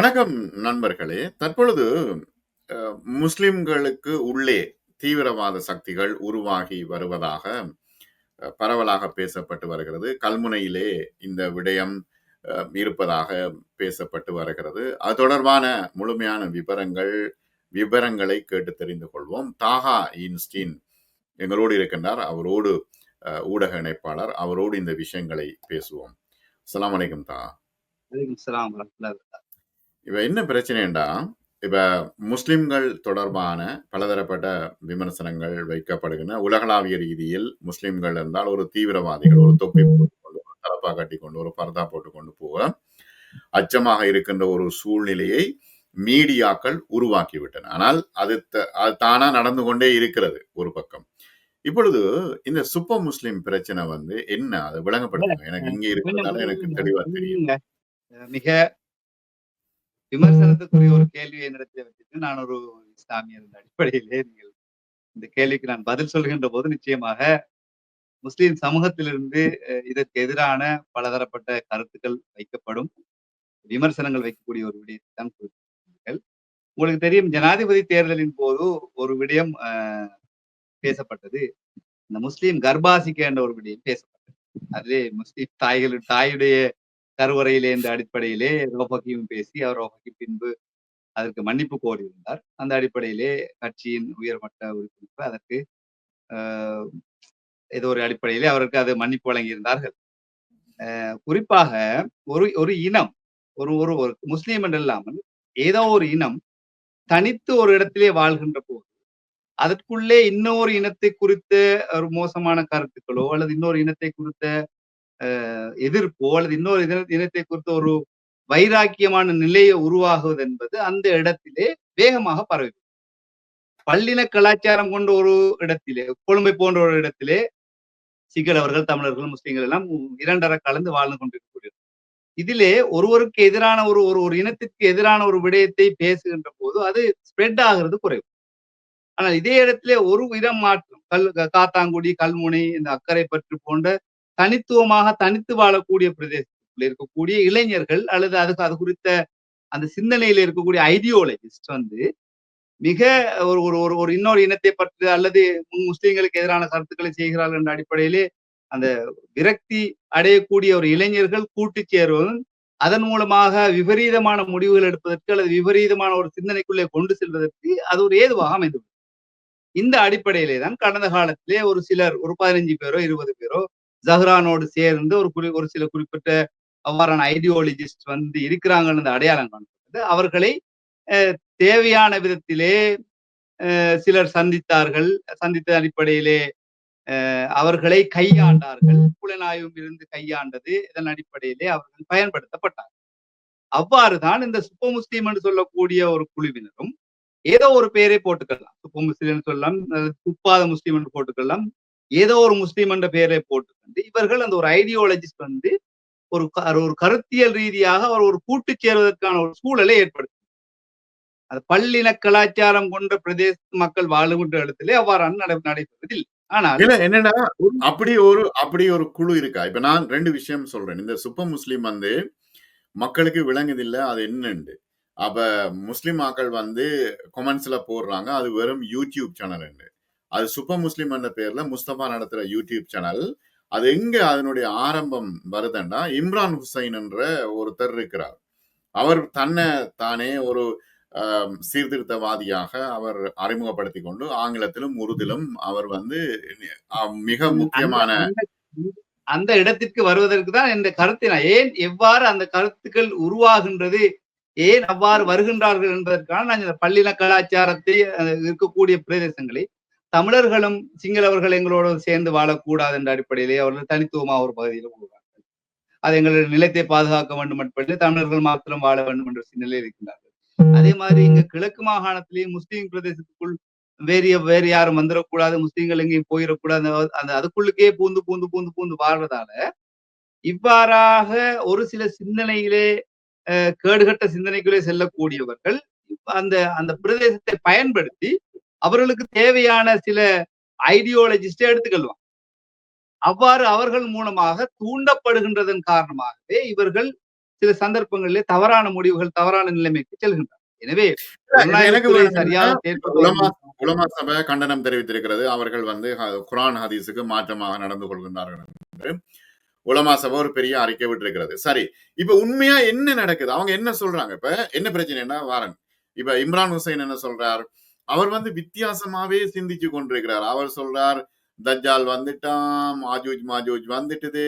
வணக்கம் நண்பர்களே. தற்பொழுது முஸ்லிம்களுக்கு உள்ளே தீவிரவாத சக்திகள் உருவாகி வருவதாக பரவலாக பேசப்பட்டு வருகிறது. கல்முனையிலே இந்த விடயம் இருப்பதாக பேசப்பட்டு வருகிறது. அது தொடர்பான முழுமையான விபரங்கள் விபரங்களை கேட்டு தெரிந்து கொள்வோம். தாஹா இன்ஸ்டீன் எங்களோடு இருக்கின்றார். அவரோடு ஊடக இணைப்பாளர். அவரோடு இந்த விஷயங்களை பேசுவோம். அலாம் வலைக்கம் தாஹா. இப்ப என்ன பிரச்சனைன்னா, இப்ப முஸ்லிம்கள் தொடர்பான பலதரப்பட்ட விமர்சனங்கள் வைக்கப்படுகின்றன. உலகளாவிய ரீதியில் முஸ்லிம்கள் என்றால் ஒரு தீவிரவாதிகள். ஒரு தொப்பி போட்டுக்கொண்டு, ஒரு தலப்பா கட்டிக்கொண்டு, ஒரு பர்தா போட்டுக்கொண்டு போக அச்சமாக இருக்கின்ற ஒரு சூழ்நிலையை மீடியாக்கள் உருவாக்கிவிட்டன. ஆனால் அது அது தானா நடந்து கொண்டே இருக்கிறது ஒரு பக்கம். இப்பொழுது இந்த சூப்பர் முஸ்லிம் பிரச்சனை வந்து என்ன? அத விளங்கப்படுத்துங்க. எனக்கு இங்க இருக்கிறதால எனக்கு தெளிவா தெரியும். அ மிக விமர்சனத்துக்குரிய ஒரு கேள்வியை என்னிடத்திலே வச்சுட்டு நான் ஒரு இஸ்லாமியர் அடிப்படையிலே நீங்கள் இந்த கேள்விக்கு நான் பதில் சொல்கின்ற போது நிச்சயமாக முஸ்லிம் சமூகத்திலிருந்து இதற்கு எதிரான பலதரப்பட்ட கருத்துக்கள் வைக்கப்படும். விமர்சனங்கள் வைக்கக்கூடிய ஒரு விடயத்தை குறிப்பிட்டீர்கள். உங்களுக்கு தெரியும் ஜனாதிபதி தேர்தலின் போது ஒரு விடயம் பேசப்பட்டது. இந்த முஸ்லீம் கர்ப்பாசிக்க என்ற ஒரு விடயம் பேசப்பட்டது. அதிலே முஸ்லீம் தாய்கள் தாயுடைய கருவறையிலே என்ற அடிப்படையிலே ரோஃபக்கியும் பேசி அவர் ரோஃபக்கி பின்பு அதற்கு மன்னிப்பு கோரியிருந்தார். அந்த அடிப்படையிலே கட்சியின் உயர்மட்ட உறுப்பினர்கள் அதற்கு ஏதோ ஒரு அடிப்படையிலே அவருக்கு அது மன்னிப்பு வழங்கியிருந்தார்கள். குறிப்பாக ஒரு ஒரு இனம் ஒரு ஒரு ஒரு முஸ்லிம் என்று இல்லாமல் ஏதோ ஒரு இனம் தனித்து ஒரு இடத்திலே வாழ்கின்ற போது, அதற்குள்ளே இன்னொரு இனத்தை குறித்த ஒரு மோசமான கருத்துக்களோ அல்லது இன்னொரு இனத்தை குறித்த எதிர்ப்போ அல்லது இன்னொரு இன இனத்தை குறித்த ஒரு வைராக்கியமான நிலையை உருவாகுவது என்பது அந்த இடத்திலே வேகமாக பரவி பல்லின கலாச்சாரம் கொண்ட ஒரு இடத்திலே கொழும்பை போன்ற ஒரு இடத்திலே சிங்களவர்கள், தமிழர்கள், முஸ்லிம்கள் எல்லாம் இரண்டரை கலந்து வாழ்ந்து கொண்டிருக்கக்கூடிய இதிலே ஒருவருக்கு எதிரான ஒரு ஒரு ஒரு இனத்திற்கு எதிரான ஒரு விடயத்தை பேசுகின்ற போது அது ஸ்ப்ரெட் ஆகிறது குறைவு. ஆனால் இதே இடத்திலே ஒரு இடம் மாற்றம் கல் காத்தாங்குடி, கல்முனை, இந்த அக்கரைப்பற்று போன்ற தனித்துவமாக தனித்து வாழக்கூடிய பிரதேசத்தில் இருக்கக்கூடிய இளைஞர்கள் அல்லது அதுக்கு அது குறித்த அந்த சிந்தனையில இருக்கக்கூடிய ஐடியோலஜிஸ்ட் வந்து மிக ஒரு ஒரு ஒரு ஒரு இன்னொரு இனத்தை பற்றி அல்லது முஸ்லிம்களுக்கு எதிரான கருத்துக்களை செய்கிறார்கள் என்ற அடிப்படையிலே அந்த விரக்தி அடையக்கூடிய ஒரு இளைஞர்கள் கூட்டு சேருவதும் அதன் மூலமாக விபரீதமான முடிவுகள் எடுப்பதற்கு அல்லது விபரீதமான ஒரு சிந்தனைக்குள்ளே கொண்டு செல்வதற்கு அது ஒரு ஏதுவாக அமைந்துள்ளது. இந்த அடிப்படையிலே தான் கடந்த காலத்திலே ஒரு சிலர் ஒரு 15 பேரோ, 20 பேரோ ஜஹ்ரானோடு சேர்ந்து ஒரு குறி ஒரு சில குறிப்பிட்ட அவ்வாறான ஐடியாலஜிஸ்ட் வந்து இருக்கிறாங்கன்னு அடையாளம் காணப்பட்டது. அவர்களை தேவையான விதத்திலே சிலர் சந்தித்தார்கள். சந்தித்த அடிப்படையிலே அவர்களை கையாண்டார்கள். புலனாய்வும் இருந்து கையாண்டது. இதன் அடிப்படையிலே அவர்கள் பயன்படுத்தப்பட்டார்கள். அவ்வாறு தான் இந்த சுப்ப முஸ்லீம் என்று சொல்லக்கூடிய ஒரு குழுவினரும் ஏதோ ஒரு பெயரை போட்டுக்கலாம். சுப்ப முஸ்லிம் என்று சொல்லலாம், துப்பாத முஸ்லீம் என்று போட்டுக்கலாம். ஏதோ ஒரு முஸ்லீம் என்ற பெயரை போட்டுக்கொண்டு இவர்கள் அந்த ஒரு ஐடியாலஜிஸ்ட் வந்து ஒரு ஒரு கருத்தியல் ரீதியாக அவர் ஒரு கூட்டு சேர்வதற்கான ஒரு சூழலை ஏற்படுத்தி அது பல்லின கலாச்சாரம் கொண்ட பிரதேச மக்கள் வாழுகின்ற இடத்திலே அவ்வாறான நட நடைபெறுவதில்லை. என்னன்னா, அப்படி ஒரு அப்படி ஒரு குழு இருக்கா? இப்ப நான் ரெண்டு விஷயம் சொல்றேன். இந்த சுப்ப முஸ்லீம் வந்து மக்களுக்கு விளங்குதில்லை அது என்னண்டு அப்ப முஸ்லிம் ஆக்கள் வந்து கொமெண்ட்ஸ்ல போடுறாங்க. அது வெறும் யூடியூப் சேனல் அது சுப்ப முஸ்லிம் என்ற பெயர்ல முஸ்தபா நடத்துற யூடியூப் சேனல். அது எங்க அதனுடைய ஆரம்பம் வருதுன்னா, இம்ரான் ஹுசைன் என்ற ஒருத்தர் இருக்கிறார். அவர் தன்ன தானே ஒரு சீர்திருத்தவாதியாக அவர் அறிமுகப்படுத்திக் கொண்டு ஆங்கிலத்திலும், உருதிலும் அவர் வந்து மிக முக்கியமான அந்த இடத்திற்கு வருவதற்கு தான் இந்த கருத்தை ஏன் எவ்வாறு அந்த கருத்துக்கள் உருவாகின்றது? ஏன் அவ்வாறு வருகின்றார்கள் என்பதற்கான நான் இந்த பல்லின கலாச்சாரத்தை இருக்கக்கூடிய பிரதேசங்களை தமிழர்களும், சிங்களவர்கள் எங்களோடு சேர்ந்து வாழக்கூடாது என்ற அடிப்படையிலே அவர்கள் தனித்துவமாக ஒரு பகுதியில கூறுவார்கள் அது எங்களுடைய நிலத்தை பாதுகாக்க வேண்டும் என்பதில் தமிழர்கள் மாத்திரம் வாழ வேண்டும் என்ற நிலையில் இருக்கின்றார்கள். அதே மாதிரி இங்க கிழக்கு மாகாணத்திலேயே முஸ்லீம் பிரதேசத்துக்குள் வேறு வேறு யாரும் வந்துடக்கூடாது, முஸ்லீம்கள் எங்கேயும் போயிடக்கூடாது அந்த அதுக்குள்ளுக்கே பூந்து பூந்து பூந்து பூந்து வாழ்றதால இவ்வாறாக ஒரு சில சிந்தனையிலே கேடுகட்ட சிந்தனைக்குள்ளே செல்லக்கூடியவர்கள் அந்த அந்த பிரதேசத்தை பயன்படுத்தி அவர்களுக்கு தேவையான சில ஐடியாலஜிஸ்டை எடுத்துக்கொள்வாங்க. அவ்வாறு அவர்கள் மூலமாக தூண்டப்படுகின்றதன் காரணமாகவே இவர்கள் சில சந்தர்ப்பங்களிலே தவறான முடிவுகள், தவறான நிலைமைக்கு செல்கின்றன. எனவே உலமா சபை கண்டனம் தெரிவித்திருக்கிறது. அவர்கள் வந்து ஹ குர்ஆன், ஹதீஸுக்கு மாற்றமாக நடந்து கொள்கின்றார்கள் என்று உலமா சபை ஒரு பெரிய அறிக்கை விட்டிருக்கிறது. சரி. இப்ப உண்மையா என்ன நடக்குது? அவங்க என்ன சொல்றாங்க? இப்ப என்ன பிரச்சனைன்னா வாரேன். இப்ப இம்ரான் ஹுசைன் என்ன சொல்றார்? அவர் வந்து வித்தியாசமாவே சிந்திச்சு கொண்டிருக்கிறார். அவர் சொல்றார், தஜ்ஜால் வந்துட்டான், மாஜூஜ், மாஜூஜ் வந்துட்டுது.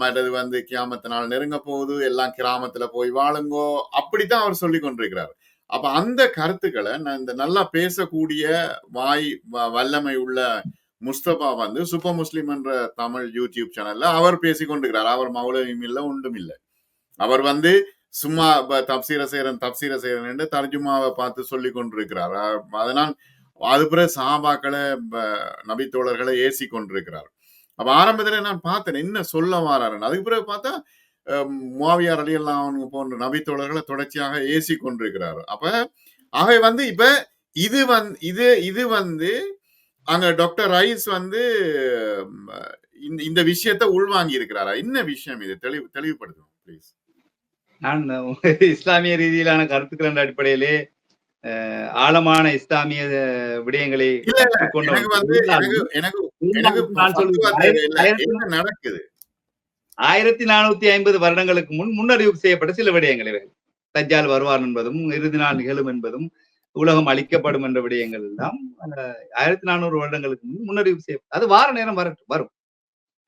மற்றது வந்து கியாமத் நாள் நெருங்க போகுது. எல்லாம் கிராமத்துல போய் வாழுங்கோ. அப்படித்தான் அவர் சொல்லி கொண்டிருக்கிறார். அப்ப அந்த கருத்துக்களை நான் இந்த நல்லா பேசக்கூடிய வாய் வ வல்லமை உள்ள முஸ்தபா வந்து சூப்பர் முஸ்லீம் என்ற தமிழ் யூடியூப் சேனல்ல அவர் பேசிக்கொண்டிருக்கிறார் அவர் மௌலவியும் இல்ல, ஒன்றும் இல்லை அவர் வந்து சும்மா தப்சீர செய்றேன், தப்சீர செய்றேன் என்று தர்ஜுமாவை பார்த்து சொல்லி கொண்டிருக்கிறார். அதனால் அது பிறகு சாபாக்களை ப நபி தோழர்கள ஏசிக் கொண்டிருக்கிறார். அப்ப ஆரம்பத்தில நான் பார்த்தேன். என்ன சொல்ல வாராருன்னு. அதுக்கு பிறகு பார்த்தா, மாவியார் முஆவியா எல்லாம் போன்ற நபி தோழர்கள தொடர்ச்சியாக ஏசி கொண்டிருக்கிறாரு அப்ப அவை வந்து இப்ப இது வந் இது இது வந்து அங்க டாக்டர் ரைஸ் வந்து இந்த இந்த விஷயத்த உள்வாங்கி இருக்கிறாரா? என்ன விஷயம் இது? தெளிவு தெளிவுபடுத்தணும் ப்ளீஸ். நான் இஸ்லாமிய ரீதியிலான கருத்துக்கள் என்ற அடிப்படையிலே ஆழமான இஸ்லாமிய விடயங்களை. தேவையில்ல. ஆயிரத்தி நடக்குது? 1450 வருடங்களுக்கு முன் முன்னறிவிப்பு செய்யப்பட்ட சில விடயங்கள் இவைகள். தஜ்ஜால் வருவார் என்பதும், இறுதி நாள் நிகழும் என்பதும், உலகம் அழிக்கப்படும் என்ற விடயங்கள் எல்லாம் அ 1400 வருடங்களுக்கு முன் முன்னறிவிப்பு செய்ய அது வார நேரம் வரட்டும் வரும்.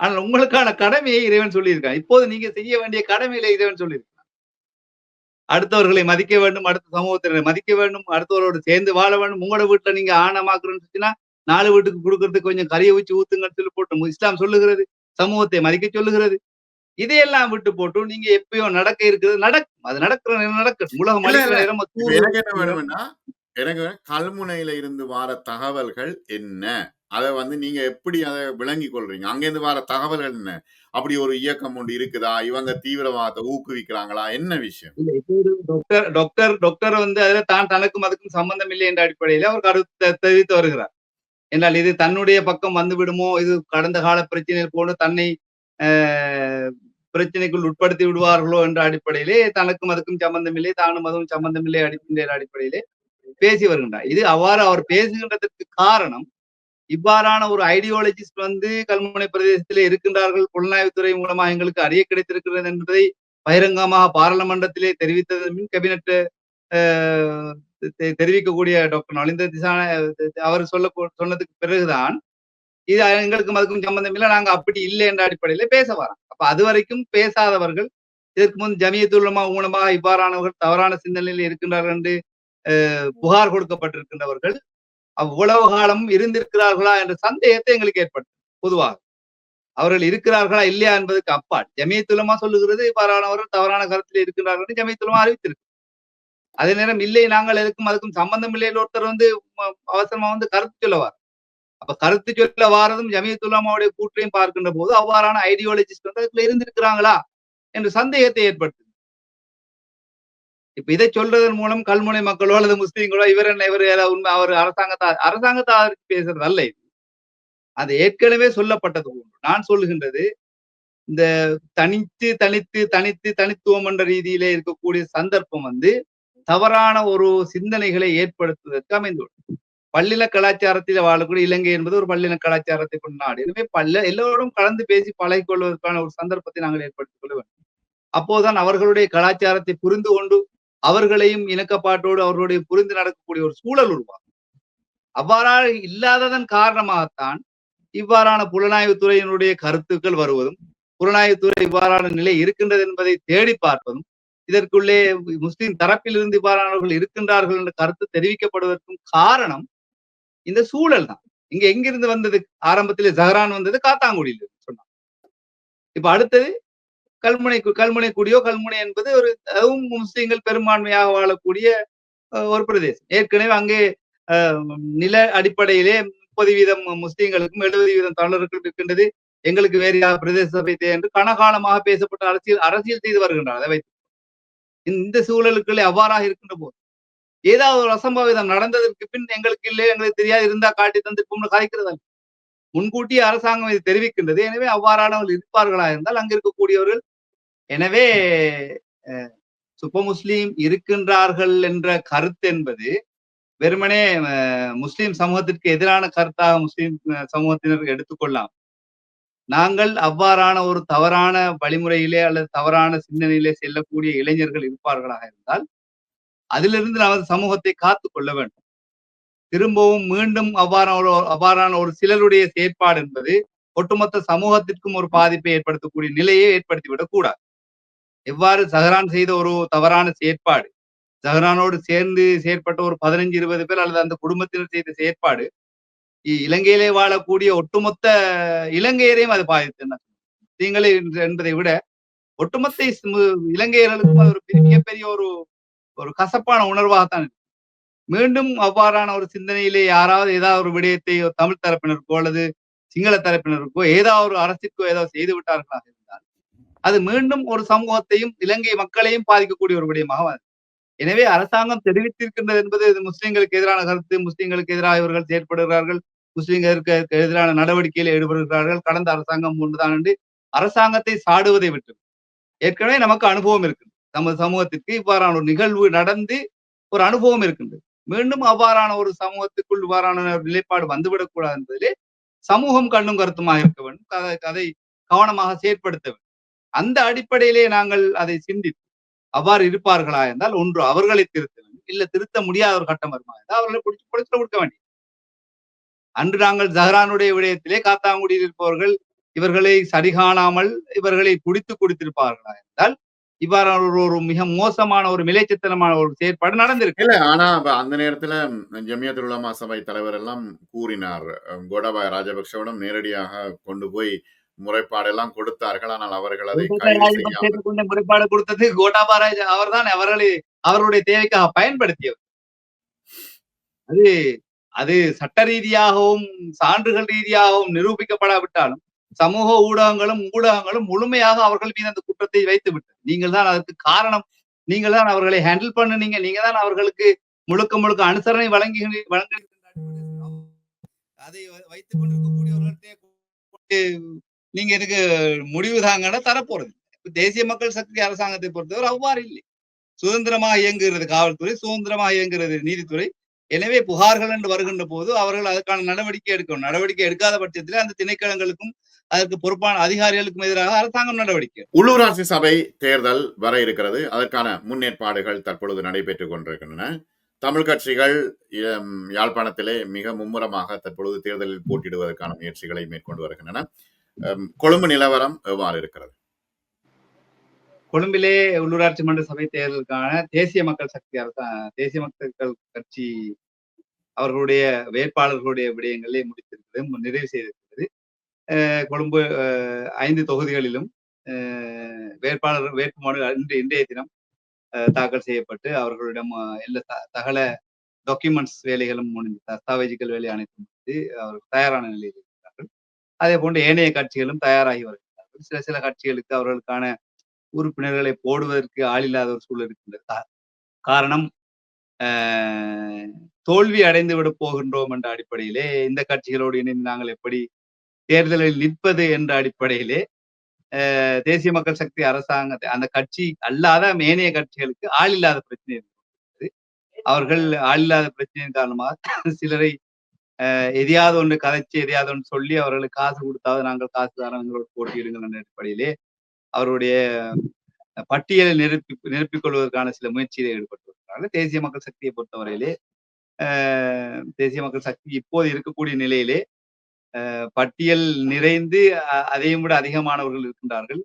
ஆனால் உங்களுக்கான கடமையை இறைவன் சொல்லியிருக்கான். இப்போது நீங்க செய்ய வேண்டிய கடமையில இறைவன் சொல்லியிருக்கான். அடுத்தவர்களை மதிக்க வேண்டும், அடுத்த சமூகத்தினரை மதிக்க வேண்டும், அடுத்தவரோடு சேர்ந்து வாழ வேண்டும். உங்களோட வீட்ல நீங்க ஆணமாக்குறேன்னு சொன்னா, 4 வீட்டுக்கு குடுக்கறதுக்கு கொஞ்சம் கறிய வச்சு ஊத்துங்கன்னு சொல்லி போட்டு இஸ்லாம் சொல்லுகிறது. சமூகத்தை மதிக்க சொல்லுகிறது. இதையெல்லாம் விட்டு போட்டு நீங்க எப்பயோ நடக்க இருக்கிறது நடக்கும். அது நடக்கிற நடக்கட்டும். உலகம் எனக்கு என்ன வேணும்னா, எனக்கு கல்முனையில இருந்து வார தகவல்கள் என்ன? அதை வந்து நீங்க எப்படி அதை விளங்கிக் கொள்றீங்க? அங்கேருந்து வர தகவல்கள் என்ன? அப்படி ஒரு இயக்கம் ஒன்று இருக்குதா? இவங்க தீவிரவாதத்தை ஊக்குவிக்கிறாங்களா? என்ன விஷயம்? டாக்டர் டாக்டர் டாக்டர் வந்து அதுல தான் தனக்கும் அதுக்கும் சம்பந்தம் இல்லை என்ற அடிப்படையில அவர் கருத்து தெரிவித்து வருகிறார். என்றால் இது தன்னுடைய பக்கம் வந்து விடுமோ, இது கடந்த கால பிரச்சனையில் போல தன்னை பிரச்சனைக்குள் உட்படுத்தி விடுவார்களோ என்ற அடிப்படையிலே தனக்கும் அதுக்கும் சம்பந்தம் இல்லை, தானும் அதுவும் சம்பந்தம் இல்லை அடிப்படையிலே பேசி வருகின்றார். இது அவ்வாறு அவர் பேசுகின்றதற்கு காரணம், இவ்வாறான ஒரு ஐடியாலஜிஸ்ட் வந்து கல்முனை பிரதேசத்திலே இருக்கின்றார்கள். புலனாய்வுத்துறை மூலமா எங்களுக்கு அறிய கிடைத்திருக்கிறது என்பதை பகிரங்கமாக பாராளுமன்றத்திலே தெரிவித்தது மின் கேபினட் தெரிவிக்கக்கூடிய டாக்டர் நலிந்த திசான அவர் சொல்ல சொன்னதுக்கு பிறகுதான், இது எங்களுக்கும் அதுக்கும் சம்பந்தம் இல்லை நாங்க அப்படி இல்லை என்ற அடிப்படையில பேச வரோம். அப்ப அது வரைக்கும் பேசாதவர்கள், இதற்கு முன் ஜமியத்துள்ளமா உலமா மூலமாக இவ்வாறானவர்கள் தவறான சிந்தனையில் இருக்கின்றார்கள் என்று புகார் கொடுக்கப்பட்டிருக்கின்றவர்கள், அவ்வளவு காலம் இருந்திருக்கிறார்களா என்ற சந்தேகத்தை எங்களுக்கு ஏற்பட்டது பொதுவாக. அவர்கள் இருக்கிறார்களா இல்லையா என்பதற்கு அப்பால். ஜமியத்துல் சொல்லுகிறது இவ்வாறானவர்கள் தவறான கருத்தில் இருக்கிறார்கள் என்று அறிவித்திருக்கு. அதே நேரம் இல்லை நாங்கள் எதுக்கும் அதுக்கும் சம்பந்தம் இல்லை ஒருத்தர் வந்து அவசரமா வந்து கருத்து சொல்ல வாரார். அப்ப கருத்து சொல்ல வாரதும் ஜமியத்துல் கூற்றையும் பார்க்கின்ற போது அவ்வாறான ஐடியாலஜிஸ்ட் வந்து அதுக்குள்ள இருந்திருக்கிறாங்களா என்ற சந்தேகத்தை ஏற்படுத்துது. இப்ப இதை சொல்றதன் மூலம் கல்முனை மக்களோ அல்லது முஸ்லீம்களோ இவர் என்ன இவர் உண்மை அவர் அரசாங்கத்தை அரசாங்கத்தை ஆதரித்து பேசுறது அல்ல இது. அது ஏற்கனவே சொல்லப்பட்டது ஒன்று. நான் சொல்லுகின்றது, இந்த தனித்து, தனித்து, தனித்து, தனித்துவம் என்ற ரீதியிலே இருக்கக்கூடிய சந்தர்ப்பம் வந்து தவறான ஒரு சிந்தனைகளை ஏற்படுத்துவதற்கு அமைந்துள்ளது. பள்ளின கலாச்சாரத்தில் வாழக்கூடிய இலங்கை என்பது ஒரு பள்ளின கலாச்சாரத்தை கொண்ட நாடு. எனவே பல்ல எல்லோரும் கலந்து பேசி பழகிக்கொள்வதற்கான ஒரு சந்தர்ப்பத்தை நாங்கள் ஏற்படுத்திக் கொள்ள வேண்டும். அப்போதுதான் அவர்களுடைய கலாச்சாரத்தை புரிந்து கொண்டு, அவர்களையும் இணக்கப்பாட்டோடு அவர்களுடைய புரிந்து நடக்கக்கூடிய ஒரு சூழல் உருவாகும். அவ்வாறாக இல்லாததன் காரணமாகத்தான், இவ்வாறான புலனாய்வுத் துறையினுடைய கருத்துக்கள் வருவதும், புலனாய்வுத்துறை இவ்வாறான நிலை இருக்கின்றது என்பதை தேடி பார்ப்பதும், இதற்குள்ளே முஸ்லிம் தரப்பிலிருந்து இவ்வாறானவர்கள் இருக்கின்றார்கள் என்ற கருத்து தெரிவிக்கப்படுவதற்கும் காரணம், இந்த சூழல் தான். இங்க எங்கிருந்து வந்தது? ஆரம்பத்திலே ஜஹரான் வந்தது காத்தாங்குடியில சொன்னாங்க. இப்ப அடுத்தது கல்முனை கல்முனை குடியோ கல்முனை என்பது ஒரு அதுவும் முஸ்லிம்கள் பெரும்பான்மையாக வாழக்கூடிய ஒரு பிரதேசம். ஏற்கனவே அங்கே நில அடிப்படையிலே 30% முஸ்லிம்களுக்கும் 70% தமிழர்களுக்கும் இருக்கின்றது. எங்களுக்கு வேறு யார் பிரதேச சபை தேவை என்று கனகாலமாக பேசப்பட்ட அரசியல் அரசியல் செய்து வருகின்றனர். அதை வைத்து. இந்த சூழலுக்குள்ளே அவ்வாறாக இருக்கின்ற போது, ஏதாவது ஒரு அசம்பாவிதம் நடந்ததற்கு பின் எங்களுக்கு இல்லை, எங்களுக்கு தெரியாது, இருந்தா காட்டி தந்திருப்போம்னு கதைக்கிறது முன்கூட்டியே அரசாங்கம் இது தெரிவிக்கின்றது. எனவே அவ்வாறானவர்கள் இருப்பார்களா இருந்தால், அங்க இருக்கக்கூடியவர்கள் எனவே அஹ், சுப்ப முஸ்லீம் இருக்கின்றார்கள் என்ற கருத்து என்பது வெறுமனே அஹ், சமூகத்திற்கு எதிரான கருத்தாக முஸ்லீம் அஹ், சமூகத்தினர் எடுத்துக்கொள்ளலாம் நாங்கள் அவ்வாறான ஒரு தவறான வழிமுறையிலே அல்லது தவறான சிந்தனையிலே செல்லக்கூடிய இளைஞர்கள் இருப்பார்களாக இருந்தால் அதிலிருந்து நமது சமூகத்தை காத்துக் கொள்ள வேண்டும் திரும்பவும் மீண்டும் அவ்வாறான ஒரு அவ்வாறான ஒரு சிலருடைய செயற்பாடு என்பது ஒட்டுமொத்த சமூகத்திற்கும் ஒரு பாதிப்பை ஏற்படுத்தக்கூடிய நிலையை ஏற்படுத்திவிடக் கூடாது. எவ்வாறு சஹரான் செய்த ஒரு தவறான செயற்பாடு சஹரானோடு சேர்ந்து செயற்பட்ட ஒரு பதினஞ்சு இருபது பேர் அல்லது அந்த குடும்பத்தினர் செய்த செயற்பாடு இலங்கையிலே வாழக்கூடிய ஒட்டுமொத்த இலங்கையரையும் அது பாதித்து நீங்களே என்பதை விட ஒட்டுமொத்த இலங்கையர்களுக்கும் அது ஒரு பெரிய- மிகப்பெரிய ஒரு ஒரு கசப்பான உணர்வாகத்தான் இருக்கு மீண்டும் அவ்வாறான ஒரு சிந்தனையிலே யாராவது ஏதாவது ஒரு விடயத்தை தமிழ் தரப்பினருக்கோ அல்லது சிங்கள தரப்பினருக்கோ ஏதாவது ஒரு அரசிற்கோ ஏதாவது செய்து விட்டார்களாக இருந்தால் அது மீண்டும் ஒரு சமூகத்தையும் இலங்கை மக்களையும் பாதிக்கக்கூடிய ஒரு விடயமாக வரும். எனவே அரசாங்கம் தெரிவித்திருக்கின்றது என்பது இது முஸ்லிம்களுக்கு எதிரான கருத்து முஸ்லிம்களுக்கு எதிராக இவர்கள் செயற்படுகிறார்கள் முஸ்லிம்களுக்கு எதிரான நடவடிக்கையில் ஈடுபடுகிறார்கள் கடந்த அரசாங்கம் ஒன்றுதான் என்று அரசாங்கத்தை சாடுவதை விட்டு. ஏற்கனவே நமக்கு அனுபவம் இருக்கு நமது சமூகத்திற்கு இவ்வாறான ஒரு நிகழ்வு நடந்து ஒரு அனுபவம் இருக்கின்றது. மீண்டும் அவ்வாறான ஒரு சமூகத்துக்குள் இவ்வாறான ஒரு நிலைப்பாடு வந்துவிடக்கூடாது என்பதிலே சமூகம் கண்ணும் கருத்துமாக இருக்க வேண்டும். அதை- கவனமாக செயற்படுத்த வேண்டும். அந்த அடிப்படையிலே நாங்கள் அதை சிந்தித்து அவ்வாறு இருப்பார்களா என்றால் ஒன்று அவர்களை திருத்த வேண்டும். இல்ல திருத்த முடியாத ஒரு கட்டம் வருமா என்றால் அவர்களை பிடிச்சி பிடிச்சு கொடுக்க வேண்டும் அன்று நாங்கள் ஜஹரானுடைய விடயத்திலே காத்தாங்குடியில் இருப்பவர்கள் இவர்களை சரிகாணாமல் இவர்களை குடித்து கொடுத்திருப்பார்களா என்றால் இவ்வாறான ஒரு ஒரு மிக மோசமான ஒரு மிலைச்சித்தனமான ஒரு செயற்பாடு நடந்திருக்கு. இல்ல ஆனா அந்த நேரத்துல ஜமியத்துல் உலமா சபை தலைவர் எல்லாம் கூறினார். கோடபாய ராஜபக்சவிடம் நேரடியாக கொண்டு போய் முறைப்பாடெல்லாம் கொடுத்தார்கள். ஆனால் அவர்கள் அதை முறைப்பாடு கொடுத்தது கோட்டாபாராஜ் அவர்தான். அவர்களை அவருடைய தேவைக்காக பயன்படுத்தியவர். அது அது சட்ட ரீதியாகவும் சான்றுகள் ரீதியாகவும் நிரூபிக்கப்படாவிட்டாலும் சமூக ஊடகங்களும் ஊடகங்களும் முழுமையாக அவர்கள் மீது அந்த குற்றத்தை வைத்து விட்டது. நீங்கள் தான் அதற்கு காரணம். நீங்கள் தான் அவர்களை ஹேண்டில் பண்ணுனீங்க. நீங்க தான் அவர்களுக்கு முழுக்க முழுக்க அனுசரணை வழங்கி வழங்குகின்ற அதை வைத்துக் கொண்டிருக்கக்கூடியவர்களுக்கு நீங்க இதுக்கு முடிவு தாங்கன்னா தரப்போறது இப்ப தேசிய மக்கள் சக்தி அரசாங்கத்தை பொறுத்தவரை அவ்வாறு இல்லை. சுதந்திரமாக இயங்குகிறது காவல்துறை சுதந்திரமாக இயங்குகிறது நீதித்துறை. எனவே புகார்கள் என்று வருகின்ற போது அவர்கள் அதற்கான நடவடிக்கை எடுக்கணும். நடவடிக்கை எடுக்காத பட்சத்தில் அந்த திணைக்களங்களுக்கும் அதற்கு பொறுப்பான அதிகாரிகளுக்கும் எதிராக அரசாங்கம் நடவடிக்கை. உள்ளூராட்சி சபை தேர்தல் வர இருக்கிறது. அதற்கான முன்னேற்பாடுகள் தற்பொழுது நடைபெற்றுக் கொண்டிருக்கின்றன. தமிழ் கட்சிகள் யாழ்ப்பாணத்திலே மிக மும்முரமாக தற்பொழுது தேர்தலில் போட்டியிடுவதற்கான முயற்சிகளை மேற்கொண்டு வருகின்றன. கொழும்பு நிலவரம் எவ்வாறு இருக்கிறது? கொழும்பிலே உள்ளூராட்சி மன்ற சபை தேர்தலுக்கான தேசிய மக்கள் சக்தி அரசா தேசிய மக்கள் கட்சி அவர்களுடைய வேட்பாளர்களுடைய விடயங்களை முடித்திருக்கிறது நிறைவு செய்திருக்கிறது. கொழும்பு ஐந்து தொகுதிகளிலும் வேட்பாளர் வேட்புமனு இன்று இன்றைய தினம் அஹ், தாக்கல் செய்யப்பட்டு அவர்களிடம் எல்லா த- சகல டாக்குமெண்ட்ஸ் வேலைகளும் முடிந்து தஸ்தாவேஜுகள் வேலை அனைத்தும் முடிந்து அவர்கள் தயாரான நிலையில் இருக்கிறார்கள். அதே போன்று ஏனைய கட்சிகளும் தயாராகி வருகிறார்கள் சில சில கட்சிகளுக்கு அவர்களுக்கான உறுப்பினர்களை போடுவதற்கு ஆளில்லாத ஒரு சூழல் இருக்கின்றது. காரணம் ஆஹ், தோல்வி அடைந்து விட போகின்றோம் என்ற அடிப்படையிலே இந்த கட்சிகளோடு இணைந்து நாங்கள் எப்படி தேர்தலில் நிற்பது என்ற அடிப்படையிலே ஆஹ், தேசிய மக்கள் சக்தி அரசாங்கத்தை அந்த கட்சி அல்லாத மேனைய கட்சிகளுக்கு ஆள் இல்லாத பிரச்சனை இருக்கிறது அவர்கள் ஆள் இல்லாத பிரச்சனையின் காரணமாக சிலரை ஆஹ், எதையாவது ஒன்று கதைச்சு எதையாவது ஒன்று சொல்லி அவர்களுக்கு காசு கொடுத்தாவது நாங்கள் காசு தரோம் எங்களோட போட்டியிடுங்கள் என்ற அடிப்படையிலே அவருடைய பட்டியலை நிரப்பி நிரப்பிக் கொள்வதற்கான சில முயற்சியில் ஈடுபட்டு வருகிறார்கள் தேசிய மக்கள் சக்தியை பொறுத்தவரையிலே ஆஹ், தேசிய மக்கள் சக்தி இப்போது இருக்கக்கூடிய நிலையிலே பட்டியல் நிறைந்து அதையும் விட அதிகமானவர்கள் இருக்கின்றார்கள்.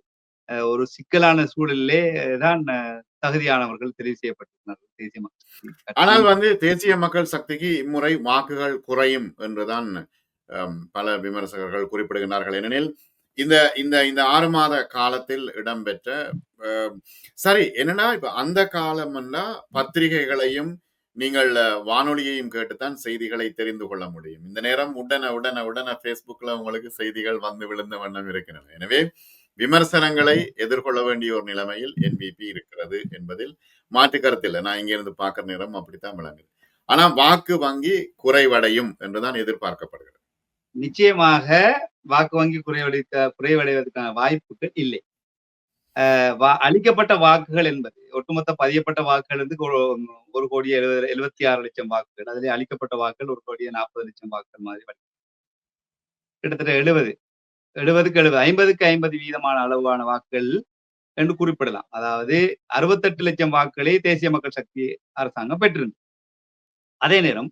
ஒரு சிக்கலான சூழலிலே தான் தகுதியானவர்கள் தெரிவு செய்யப்பட்டிருக்கிறார்கள் தேசிய மக்கள் ஆனால் வந்து தேசிய மக்கள் சக்திக்கு இம்முறை வாக்குகள் குறையும் என்றுதான் பல விமர்சகர்கள் குறிப்பிடுகின்றார்கள். ஏனெனில் இந்த இந்த இந்த ஆறு மாத காலத்தில் இடம்பெற்ற சரி என்னன்னா இப்ப அந்த காலம்னா பத்திரிகைகளையும் நீங்கள் வானொலியையும் கேட்டுத்தான் செய்திகளை தெரிந்து கொள்ள முடியும். இந்த நேரம் உடனே உடனே உடனே Facebookல உங்களுக்கு செய்திகள் வந்து விழுந்த வண்ணம் இருக்கின்றன எனவே விமர்சனங்களை எதிர்கொள்ள வேண்டிய ஒரு நிலைமையில் என்பிபி இருக்கிறது என்பதில் மாற்று கருத்தில்லை நான் இங்கிருந்து பார்க்குற நேரம் அப்படித்தான் விளங்குது. ஆனா வாக்கு வங்கி குறைவடையும் என்றுதான் எதிர்பார்க்கப்படுகிறது. நிச்சயமாக வாக்கு வங்கி குறைவடை குறைவடைவதற்கான வாய்ப்புகள் இல்லை. அளிக்கப்பட்ட வாக்குகள் என்பது ஒட்டுமொத்த பதியப்பட்ட வாக்குகள் வந்து ஒரு கோடி எழுபது எழுபத்தி ஆறு லட்சம் வாக்குகள். அதிலே அளிக்கப்பட்ட வாக்குகள் ஒரு கோடி நாற்பது லட்சம் வாக்குகள் மாதிரி கிட்டத்தட்ட எழுபது எழுபதுக்கு எழுபது ஐம்பதுக்கு ஐம்பது வீதமான அளவான வாக்குகள் என்று குறிப்பிடலாம். அதாவது அறுபத்தெட்டு லட்சம் வாக்குகளை தேசிய மக்கள் சக்தி அரசாங்கம் பெற்றிருந்தது. அதே நேரம்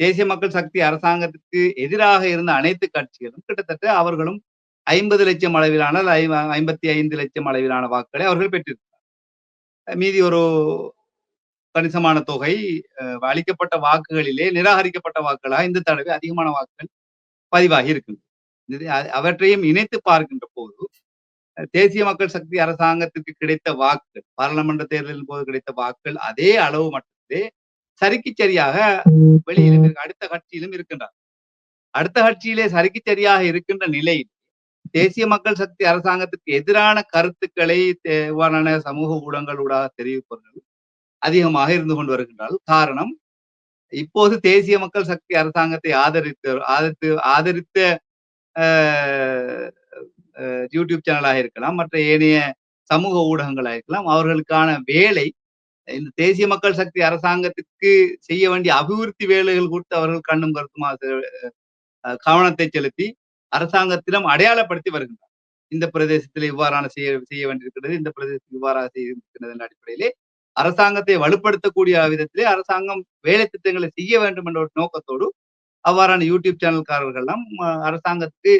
தேசிய மக்கள் சக்தி அரசாங்கத்துக்கு எதிராக இருந்த அனைத்து கட்சிகளும் கிட்டத்தட்ட அவர்களும் ஐம்பது லட்சம் அளவிலான ஐம்பத்தி ஐந்து லட்சம் அளவிலான வாக்குகளை அவர்கள் பெற்றிருக்கிறார் மீதி ஒரு கணிசமான தொகை அஹ், அளிக்கப்பட்ட வாக்குகளிலே நிராகரிக்கப்பட்ட வாக்குகளாக இந்த தடவை அதிகமான வாக்குகள் பதிவாகி இருக்கின்றன அவற்றையும் இணைத்து பார்க்கின்ற போது தேசிய மக்கள் சக்தி அரசாங்கத்திற்கு கிடைத்த வாக்குகள் பாராளுமன்ற தேர்தலின் போது கிடைத்த வாக்குகள் அதே அளவு மட்டுமே சரிக்கு சரியாக வெளியிலும் அடுத்த கட்சியிலும் இருக்கின்றார் அடுத்த கட்சியிலே சரிக்கு சரியாக இருக்கின்ற நிலையில் தேசிய மக்கள் சக்தி அரசாங்கத்துக்கு எதிரான கருத்துக்களை தேவையான சமூக ஊடகங்களூடாக தெரிவிப்பவர்கள் அதிகமாக இருந்து கொண்டு வருகின்றார்கள். காரணம் இப்போது தேசிய மக்கள் சக்தி அரசாங்கத்தை ஆதரித்து ஆதரித்து ஆதரித்த யூடியூப் சேனலாக இருக்கலாம் மற்ற ஏனைய சமூக ஊடகங்களாக இருக்கலாம் அவர்களுக்கான வேலை இந்த தேசிய மக்கள் சக்தி அரசாங்கத்துக்கு செய்ய வேண்டிய அபிவிருத்தி வேலைகள் குறித்து அவர்கள் கண்ணும் கருத்துமாக அஹ், கவனத்தை செலுத்தி அரசாங்கத்திடம் அடையாளப்படுத்தி வருகின்றார். இந்த பிரதேசத்தில் இவ்வாறான செய்ய செய்ய வேண்டியிருக்கிறது இந்த பிரதேசத்தில் இவ்வாறாக செய்ய அடிப்படையிலே அரசாங்கத்தை வலுப்படுத்தக்கூடிய விதத்திலே அரசாங்கம் வேலை திட்டங்களை செய்ய வேண்டும் என்ற ஒரு நோக்கத்தோடு அவ்வாறான யூடியூப் சேனல்காரர்கள்லாம் அரசாங்கத்துக்கு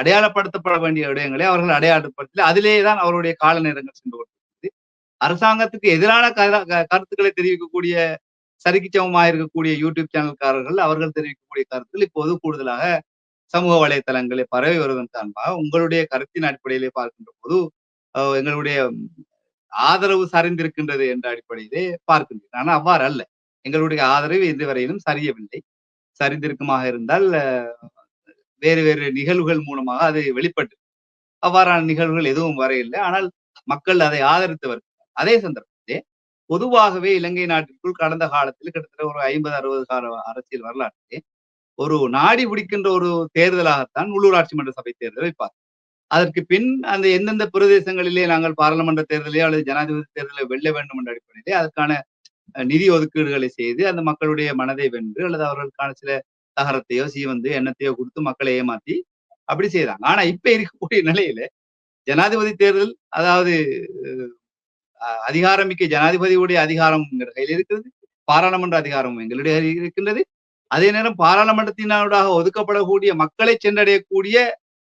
அடையாளப்படுத்தப்பட வேண்டிய விடயங்களை அவர்கள் அடையாளப்படுத்தல அதிலேயே தான் அவருடைய கால நேரங்கள் சென்று கொண்டிருக்கிறது. அரசாங்கத்துக்கு எதிரான கருத்துக்களை தெரிவிக்கக்கூடிய சரிக்கு சமமாக இருக்கக்கூடிய யூடியூப் சேனல்காரர்கள் அவர்கள் தெரிவிக்கக்கூடிய கருத்துக்கள் இப்போது கூடுதலாக சமூக வலைத்தளங்களில் பரவி வருவதன் காரணமாக உங்களுடைய கருத்தின் அடிப்படையிலே பார்க்கின்ற போது அஹ், எங்களுடைய ஆதரவு சரிந்திருக்கின்றது என்ற அடிப்படையிலே பார்க்கின்றேன். ஆனால் அவ்வாறு அல்ல. எங்களுடைய ஆதரவு இதுவரையிலும் சரியவில்லை. சரிந்திருக்குமாக இருந்தால் வேறு வேறு நிகழ்வுகள் மூலமாக அது வெளிப்பட்டு. அவ்வாறான நிகழ்வுகள் எதுவும் வரையில்லை. ஆனால் மக்கள் அதை ஆதரித்து வருகிறார் அதே சந்தர்ப்பத்திலே பொதுவாகவே இலங்கை நாட்டிற்குள் கடந்த காலத்தில் கிட்டத்தட்ட ஒரு ஐம்பது அறுபது கால அரசியல் வரலாற்றிலே ஒரு நாடி பிடிக்கின்ற ஒரு தேர்தலாகத்தான் உள்ளூராட்சி மன்ற சபை தேர்தல் வைப்பார். அதற்கு பின் அந்த எந்தெந்த பிரதேசங்களிலே நாங்கள் பாராளுமன்ற தேர்தலையோ அல்லது ஜனாதிபதி தேர்தலை வெல்ல வேண்டும் என்ற அடிப்படையிலே அதற்கான நிதி ஒதுக்கீடுகளை செய்து அந்த மக்களுடைய மனதை வென்று அல்லது அவர்களுக்கான சில தகரத்தையோ சீவந்து எண்ணத்தையோ கொடுத்து மக்களை ஏமாத்தி அப்படி செய்தாங்க. ஆனா இப்ப இருக்கக்கூடிய நிலையில ஜனாதிபதி தேர்தல் அதாவது அதிகாரமிக்க ஜனாதிபதியுடைய அதிகாரம் எங்கள் கையில் இருக்கிறது பாராளுமன்ற அதிகாரம் எங்களுடைய இருக்கின்றது. அதே நேரம் பாராளுமன்றத்தினூடாக ஒதுக்கப்படக்கூடிய மக்களை சென்றடையக்கூடிய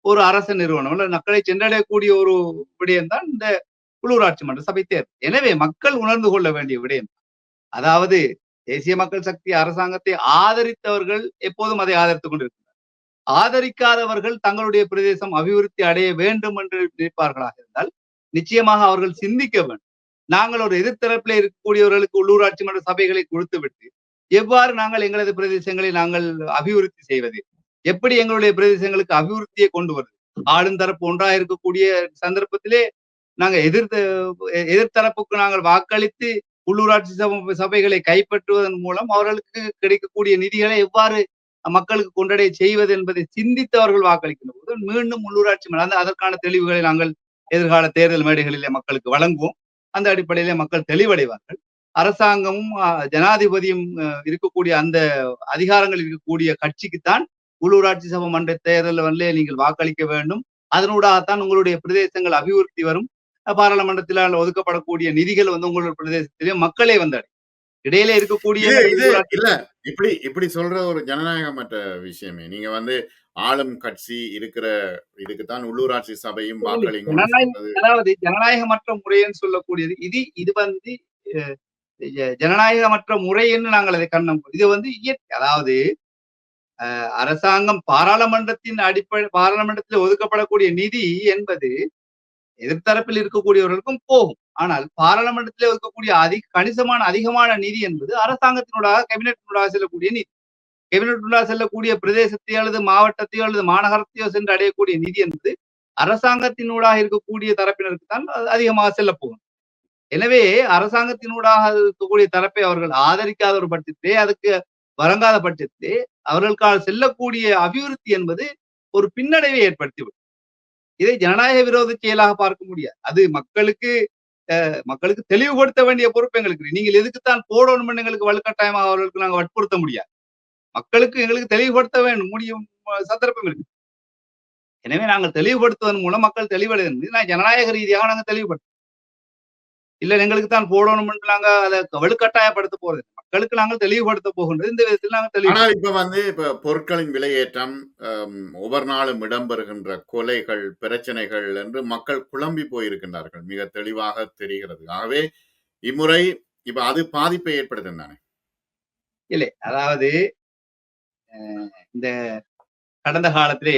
ஒரு அரசு நிறுவனம். அல்ல மக்களை சென்றடையக்கூடிய ஒரு விடயம் தான் இந்த உள்ளூராட்சி மன்ற சபை தேர்தல். எனவே மக்கள் உணர்ந்து கொள்ள வேண்டிய விடயம். அதாவது தேசிய மக்கள் சக்தி அரசாங்கத்தை ஆதரித்தவர்கள் எப்போதும் அதை ஆதரித்துக் கொண்டிருக்கிறார் ஆதரிக்காதவர்கள் தங்களுடைய பிரதேசம் அபிவிருத்தி அடைய வேண்டும் என்று நினைப்பார்களாக இருந்தால் நிச்சயமாக அவர்கள் சிந்திக்க வேண்டும். நாங்கள் ஒரு எதிர்த்தரப்பில் இருக்கக்கூடியவர்களுக்கு உள்ளூராட்சி மன்ற சபைகளை கொடுத்துவிட்டு எவ்வாறு நாங்கள் எங்களது பிரதேசங்களை நாங்கள் அபிவிருத்தி செய்வது? எப்படி எங்களுடைய பிரதேசங்களுக்கு அபிவிருத்தியை கொண்டு வருது ஆளும் தரப்பு ஒன்றாக இருக்கக்கூடிய சந்தர்ப்பத்திலே நாங்க எதிர்த்த எதிர்த்தரப்புக்கு நாங்கள் வாக்களித்து உள்ளூராட்சி சபை சபைகளை கைப்பற்றுவதன் மூலம் அவர்களுக்கு கிடைக்கக்கூடிய நிதிகளை எவ்வாறு மக்களுக்கு கொண்டடைய செய்வது என்பதை சிந்தித்து அவர்கள் வாக்களிக்கின்ற போது மீண்டும் உள்ளூராட்சி மலர்ந்து அதற்கான தெளிவுகளை நாங்கள் எதிர்கால தேர்தல் மேடைகளிலே மக்களுக்கு வழங்குவோம். அந்த அடிப்படையிலே மக்கள் தெளிவடைவார்கள். அரசாங்கமும் ஜனாதிபதியும் இருக்கக்கூடிய அந்த அதிகாரங்கள் இருக்கக்கூடிய கட்சிக்குத்தான் உள்ளூராட்சி சபை மன்ற தேர்தல் வந்து நீங்கள் வாக்களிக்க வேண்டும். அதனூடாகத்தான் உங்களுடைய பிரதேசங்கள் அபிவிருத்தி வரும். அஹ், பாராளுமன்றத்திலால் ஒதுக்கப்படக்கூடிய நிதிகள் வந்து உங்களுடைய பிரதேசத்திலே மக்களே வந்தடையும் இடையில இருக்கக்கூடிய இல்ல. இப்படி இப்படி சொல்ற ஒரு ஜனநாயகமற்ற விஷயமே. நீங்க வந்து ஆளும் கட்சி இருக்கிற இதுக்குத்தான் உள்ளூராட்சி சபையும் வாக்களிங்க ஜனநாயக- அதாவது ஜனநாயகமற்ற முறைன்னு சொல்லக்கூடியது. இது இது வந்து ஜனநாயகமற்ற முறைன்னு நாங்கள் அதை கண்ணம் இது வந்து இயற்கை அதாவது அஹ், அரசாங்கம் பாராளுமன்றத்தின் அடிப்படை பாராளுமன்றத்தில் ஒதுக்கப்படக்கூடிய நிதி என்பது எதிர்த்தரப்பில் இருக்கக்கூடியவர்களுக்கும் போகும். ஆனால் பாராளுமன்றத்தில் ஒதுக்கக்கூடிய அதிக கணிசமான அதிகமான நிதி என்பது அரசாங்கத்தினூடாக கேபினெட்டினூடாக செல்லக்கூடிய நிதி. கேபினெட்டினூடாக செல்லக்கூடிய பிரதேசத்தையோ அல்லது மாவட்டத்தையோ அல்லது மாநகரத்தையோ சென்று அடையக்கூடிய நிதி என்பது அரசாங்கத்தினூடாக இருக்கக்கூடிய தரப்பினருக்கு தான் அதிகமாக செல்ல போகும் எனவே அரசாங்கத்தினூடாக இருக்கக்கூடிய தரப்பை அவர்கள் ஆதரிக்காத ஒரு பட்சத்திலே அதுக்கு வழங்காத பட்சத்திலே அவர்களுக்காக செல்லக்கூடிய அபிவிருத்தி என்பது ஒரு பின்னடைவை ஏற்படுத்திவிடும். இதை ஜனநாயக விரோத செயலாக பார்க்க முடியாது. அது மக்களுக்கு அஹ், மக்களுக்கு தெளிவுபடுத்த வேண்டிய பொறுப்பு எங்களுக்கு நீங்கள் எதுக்குத்தான் போடணும் எங்களுக்கு வலுக்கட்டாயமாக அவர்களுக்கு நாங்கள் வற்புறுத்த முடியாது. மக்களுக்கு எங்களுக்கு தெளிவுபடுத்த வேண்டும். முடியும் சந்தர்ப்பம் இருக்கு. எனவே நாங்கள் தெளிவுபடுத்துவதன் மூலம் மக்கள் தெளிவடைந்து நான் ஜனநாயக ரீதியாக நாங்கள் தெளிவுபடுத்தோம் இல்ல எங்களுக்கு தான் போடணும் நாங்க அதை வலுக்கட்டாயப்படுத்த போறது. மக்களுக்கு நாங்கள் தெளிவுபடுத்த போகின்றது இந்த விதத்தில் நாங்கள் தெளிவு ஆனால் இப்ப வந்து இப்ப பொருட்களின் விலையேற்றம் ஒவ்வொரு நாளும் இடம்பெறுகின்ற கொலைகள் பிரச்சனைகள் என்று மக்கள் குழம்பி போயிருக்கின்றார்கள். மிக தெளிவாக தெரிகிறது. ஆகவே இம்முறை இப்ப அது பாதிப்பை ஏற்படுத்தும் தானே? இல்லை. அதாவது இந்த கடந்த காலத்திலே